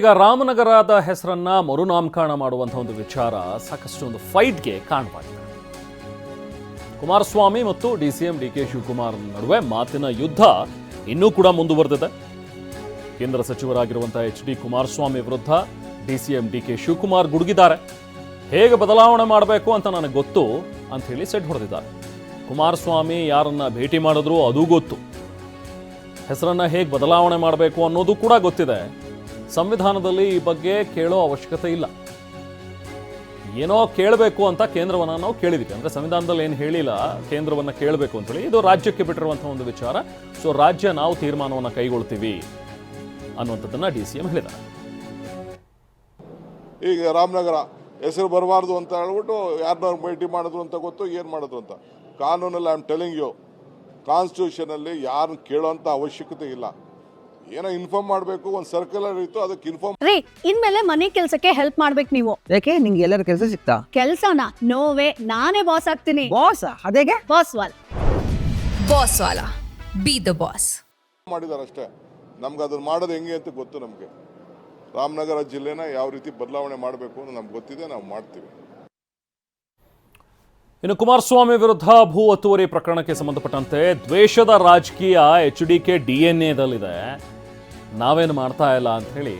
ಈಗ ರಾಮನಗರದ ಹೆಸರನ್ನ ಮರುನಾಮಕರಣ ಮಾಡುವಂತಹ ಒಂದು ವಿಚಾರ ಸಾಕಷ್ಟು ಒಂದು ಫೈಟ್ಗೆ ಕಾರಣವಾಗಿದೆ. ಕುಮಾರಸ್ವಾಮಿ ಮತ್ತು D C D K Shivakumar ನಡುವೆ ಮಾತಿನ ಯುದ್ಧ ಇನ್ನೂ ಕೂಡ ಮುಂದುವರೆದಿದೆ. ಕೇಂದ್ರ ಸಚಿವರಾಗಿರುವಂತಹ ಎಚ್ ಡಿ ಕುಮಾರಸ್ವಾಮಿ ವಿರುದ್ಧ D C D K Shivakumar ಗುಡುಗಿದ್ದಾರೆ. ಹೇಗೆ ಬದಲಾವಣೆ ಮಾಡಬೇಕು ಅಂತ ನನಗೆ ಗೊತ್ತು ಅಂತ ಹೇಳಿ ಸೆಟ್ ಹೊಡೆದಿದ್ದಾರೆ. ಕುಮಾರಸ್ವಾಮಿ ಯಾರನ್ನ ಭೇಟಿ ಮಾಡಿದ್ರು ಅದು ಗೊತ್ತು. ಹೆಸರನ್ನ ಹೇಗೆ ಬದಲಾವಣೆ ಮಾಡಬೇಕು ಅನ್ನೋದು ಕೂಡ ಗೊತ್ತಿದೆ. ಸಂವಿಧಾನದಲ್ಲಿ ಈ ಬಗ್ಗೆ ಕೇಳೋ ಅವಶ್ಯಕತೆ ಇಲ್ಲ. ಏನೋ ಕೇಳಬೇಕು ಅಂತ ಕೇಂದ್ರವನ್ನು ನಾವು ಕೇಳಿದ್ವಿ. ಅಂದ್ರೆ ಸಂವಿಧಾನದಲ್ಲಿ ಏನು ಹೇಳಿಲ್ಲ, ಕೇಂದ್ರವನ್ನ ಕೇಳಬೇಕು ಅಂತ ಹೇಳಿ ಇದು ರಾಜ್ಯಕ್ಕೆ ಬಿಟ್ಟಿರುವಂಥ ಒಂದು ವಿಚಾರ. ಸೊ ರಾಜ್ಯ ನಾವು ತೀರ್ಮಾನವನ್ನು ಕೈಗೊಳ್ತೀವಿ ಅನ್ನುವಂಥದ್ದನ್ನು ಡಿ ಸಿ ಎಂ ಹೇಳಿದ್ದಾರೆ ಈಗ ರಾಮನಗರ ಹೆಸರು ಬರಬಾರ್ದು ಅಂತ ಹೇಳ್ಬಿಟ್ಟು ಯಾರನ್ನ ಭೇಟಿ ಮಾಡಿದ್ರು ಅಂತ ಗೊತ್ತು, ಏನು ಮಾಡಿದ್ರು ಅಂತ? ಕಾನೂನಲ್ಲಿ ಐ ಆಮ್ ಟೆಲಿಂಗ್ ಯು ಕಾನ್ಸ್ಟಿಟ್ಯೂಷನಲ್ಲಿ ಯಾರನ್ನ ಕೇಳೋಂಥ ಅವಶ್ಯಕತೆ ಇಲ್ಲ. ಏನೋ ಇನ್ಫಾರ್ಮ್ ಮಾಡಬೇಕು ಒಂದು ಸರ್ಕ್ಯುಲರ್ ಇತ್ತು ಅದಕ್ಕೆ ಇನ್ಫಾರ್ಮ್ ರೀ ಇನ್ಮೇಲೆ ಮನೆ ಕೆಲಸಕ್ಕೆ ಹೆಲ್ಪ್ ಮಾಡ್ಬೇಕು ನೀವು. ಯಾಕೆ ನಿಂಗೆ ಎಲ್ಲರ ಕೆಲಸ ಸಿಗ್ತಾ ಕೆಲ್ಸನ? ನೋವೇ ನಾನೇ ಬಾಸ್ ಆಗ್ತೀನಿ. ಬಾಸ್ ಅದೇಗೆ? Boss wall. ಬಾಸ್ ವಾಲ. ಬಿ ದ ಬಾಸ್ ಮಾಡಿದ್ದಾರೆ ಅಷ್ಟೇ ನಮ್ಗೆ ಅದನ್ನ ಮಾಡೋದು ಹೆಂಗೆ ಅಂತ ಗೊತ್ತು ನಮಗೆ. ರಾಮನಗರ ಜಿಲ್ಲೆನ ಯಾವ ರೀತಿ ಬದಲಾವಣೆ ಮಾಡಬೇಕು ಅಂತ ನಮ್ಗೆ ಗೊತ್ತಿದೆ ನಾವು ಮಾಡ್ತೀವಿ. ಇನ್ನು ಕುಮಾರಸ್ವಾಮಿ ವಿರುದ್ಧ ಭೂ ಒತ್ತುವರಿ ಪ್ರಕರಣಕ್ಕೆ ಸಂಬಂಧಪಟ್ಟಂತೆ ದ್ವೇಷದ ರಾಜಕೀಯ H D K D N ಎದಲ್ಲಿದೆ ನಾವೇನು ಮಾಡ್ತಾ ಇಲ್ಲ ಅಂತ ಹೇಳಿ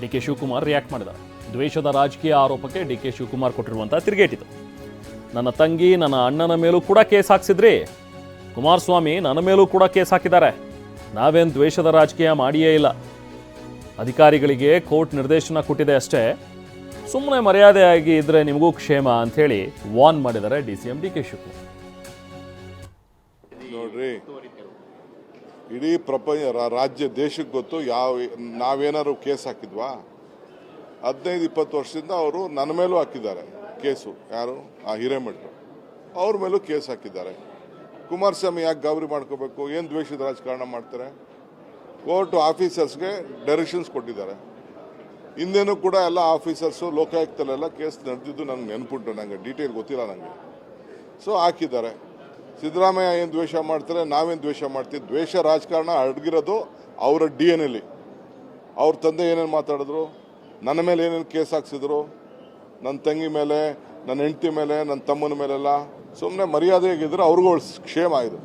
ಡಿ ಕೆ ಶಿವಕುಮಾರ್ ರಿಯಾಕ್ಟ್ ಮಾಡಿದ್ದಾರೆ. ದ್ವೇಷದ ರಾಜಕೀಯ ಆರೋಪಕ್ಕೆ ಡಿ ಕೆ ಶಿವಕುಮಾರ್ ಕೊಟ್ಟಿರುವಂತಹ ತಿರುಗೇಟಿತು ನನ್ನ ತಂಗಿ, ನನ್ನ ಅಣ್ಣನ ಮೇಲೂ ಕೂಡ ಕೇಸ್ ಹಾಕ್ಸಿದ್ರಿ. ಕುಮಾರಸ್ವಾಮಿ, ನನ್ನ ಮೇಲೂ ಕೂಡ ಕೇಸ್ ಹಾಕಿದ್ದಾರೆ. ನಾವೇನು ದ್ವೇಷದ ರಾಜಕೀಯ ಮಾಡಿಯೇ ಇಲ್ಲ. ಅಧಿಕಾರಿಗಳಿಗೆ ಕೋರ್ಟ್ ನಿರ್ದೇಶನ ಕೊಟ್ಟಿದೆ ಅಷ್ಟೇ. ಸುಮ್ಮನೆ ಮರ್ಯಾದೆಯಾಗಿ ಇದ್ರೆ ನಿಮಗೂ ಕ್ಷೇಮ ಅಂತೇಳಿ ವಾನ್ ಮಾಡಿದ್ದಾರೆ D C M D K Shivakumar. ನೋಡ್ರಿ ಇಡೀ ಪ್ರಪಂಚ ರಾಜ್ಯ, ದೇಶಕ್ಕೆ ಗೊತ್ತು ಯಾವ, ನಾವೇನಾದ್ರು ಕೇಸ್ ಹಾಕಿದ್ವಾ? ಹದಿನೈದು, ಇಪ್ಪತ್ತು ವರ್ಷದಿಂದ ಅವರು ನನ್ನ ಮೇಲೂ ಹಾಕಿದ್ದಾರೆ ಕೇಸು. ಯಾರು? ಆ ಹಿರೇಮಠರು. ಅವ್ರ ಮೇಲೂ ಕೇಸ್ ಹಾಕಿದ್ದಾರೆ. ಕುಮಾರಸ್ವಾಮಿ ಯಾಕೆ ಗಾಬರಿ ಮಾಡ್ಕೋಬೇಕು? ಏನು ದ್ವೇಷದ ರಾಜಕಾರಣ ಮಾಡ್ತಾರೆ? ಕೋರ್ಟ್ ಆಫೀಸರ್ಸ್ಗೆ ಡೈರೆಕ್ಷನ್ಸ್ ಕೊಟ್ಟಿದ್ದಾರೆ. ಹಿಂದೇನೂ ಕೂಡ ಎಲ್ಲ ಆಫೀಸರ್ಸು ಲೋಕಾಯುಕ್ತಲೆಲ್ಲ ಕೇಸ್ ನಡೆದಿದ್ದು ನನಗೆ ನೆನಪುಂಟು. ನನಗೆ ಡೀಟೇಲ್ ಗೊತ್ತಿಲ್ಲ ನನಗೆ ಸೊ ಹಾಕಿದ್ದಾರೆ. ಸಿದ್ದರಾಮಯ್ಯ ಏನು ದ್ವೇಷ ಮಾಡ್ತಾರೆ, ನಾವೇನು ದ್ವೇಷ ಮಾಡ್ತೀವಿ? ದ್ವೇಷ ರಾಜಕಾರಣ ಅಡಗಿರೋದು ಅವರ ಡಿ ಎನ್ ಎಲ್ಲಿ. ಅವ್ರ ತಂದೆ ಏನೇನು ಮಾತಾಡಿದ್ರು? ನನ್ನ ಮೇಲೆ ಏನೇನು ಕೇಸ್ ಹಾಕ್ಸಿದ್ರು? ನನ್ನ ತಂಗಿ ಮೇಲೆ ನನ್ನ ಹೆಂಡತಿ ಮೇಲೆ ನನ್ನ ತಮ್ಮನ ಮೇಲೆಲ್ಲ? ಸುಮ್ಮನೆ ಮರ್ಯಾದೆಗಿದ್ರೆ ಅವ್ರಿಗೂ ಕ್ಷೇಮ ಇದು.